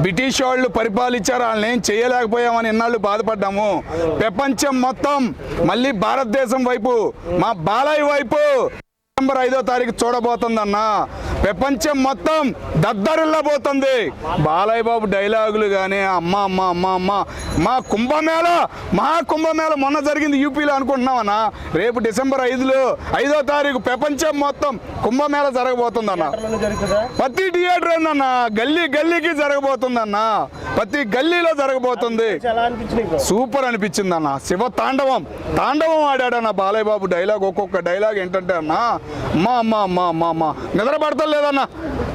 British వాళ్ళు పరిపాలించారు వాళ్ళని ఏం చేయలేకపోయామని ఎన్నాళ్ళు బాధపడ్డాము. ప్రపంచం మొత్తం మళ్ళీ భారతదేశం వైపు మా బాలయ్య వైపు డిసెంబర్ ఐదో తారీఖు చూడబోతుందన్నా. ప్రపంచం మొత్తం దద్దరిల్లబోతుంది. బాలయ్య బాబు డైలాగులు కానీ అమ్మ అమ్మ అమ్మ అమ్మ మా కుంభమేళ మహా కుంభమేళ మొన్న జరిగింది యూపీలో అనుకుంటున్నామన్నా రేపు డిసెంబర్ ఐదులో ఐదో తారీఖు ప్రపంచం మొత్తం కుంభమేళ జరగబోతుందన్న. ప్రతి థియేటర్ ఏందన్న గల్లీ గల్లీకి జరగబోతుందన్న. ప్రతి గల్లీలో జరగబోతుంది. సూపర్ అనిపించింది అన్న శివ తాండవం తాండవం ఆడాడన్న బాలయ్య బాబు డైలాగ్ ఒక్కొక్క డైలాగ్ ఏంటంటే అన్న అమ్మా అమ్మా అమ్మా అమ్మా అమ్మా. నిద్ర పడతలేదన్న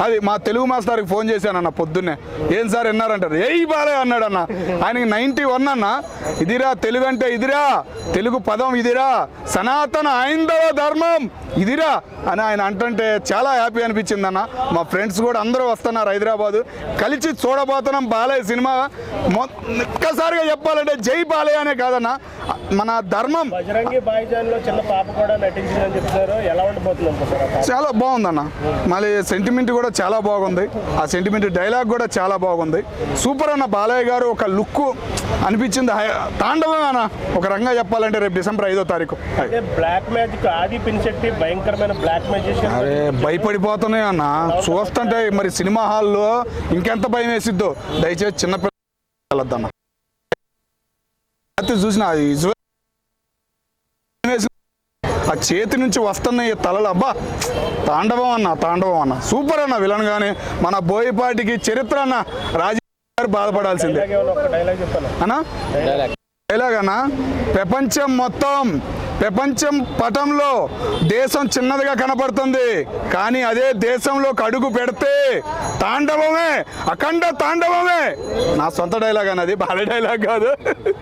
అది మా తెలుగు మాస్టర్కి ఫోన్ చేశానన్న పొద్దున్నే. ఏం సార్ విన్నారంటారు? ఏయ్ బాలయ్య అన్నాడన్న. ఆయనకి నైంటీ వన్ అన్న. ఇదిరా తెలుగు అంటే ఇదిరా. తెలుగు పదం ఇదిరా. సనాతన ఐందవ ధర్మం ఇదిరా అని ఆయన అంటుంటే చాలా హ్యాపీ అనిపించింది అన్న మా ఫ్రెండ్స్ కూడా అందరూ వస్తున్నారు హైదరాబాద్. కలిసి చూడబోతున్నాం బాలయ్య సినిమా. ఒక్కసారిగా చెప్పాలంటే జై బాలయ్య అనే కాదన్న. మన ధర్మం. బజరంగి చిన్న పాప కూడా నటించిందని ఎలా? చాలా బాగుందన్న. మళ్ళీ సెంటిమెంట్ కూడా చాలా బాగుంది. ఆ సెంటిమెంట్ డైలాగ్ కూడా చాలా బాగుంది. సూపర్ అన్న బాలయ్య గారు ఒక లుక్ అనిపించింది. తాండవం అన్న ఒక రంగా చెప్పాలంటే రేపు డిసెంబర్ ఐదో తారీఖు. బ్లాక్ మ్యాజిక్ ఆది పిన్శెట్టి భయంకరమైన బ్లాక్ మ్యాజిషియన్ అరే భయపడిపోతున్నాయి అన్న. చూస్తుంటే మరి సినిమా హాల్లో ఇంకెంత భయం వేసిద్దో. దయచేసి చూసిన ఆ visual వేసి- ఆ చేతి నుంచి వస్తున్నాయి ఈ తలలు. అబ్బా తాండవం అన్న తాండవం అన్న. సూపర్ అన్న విలన్ గాని మన బోయపాటికి చరిత్ర అన్న. రాజీ గారు బాధపడాల్సిందే. అన్నా? డైలాగ్ అన్నా? ప్రపంచం మొత్తం ప్రపంచం పటంలో దేశం చిన్నదిగా కనపడుతుంది. కానీ అదే దేశంలోకి అడుగు పెడితే తాండవమే అఖండ తాండవమే. నా సొంత డైలాగ్ అన్నది బాల డైలాగ్ కాదు.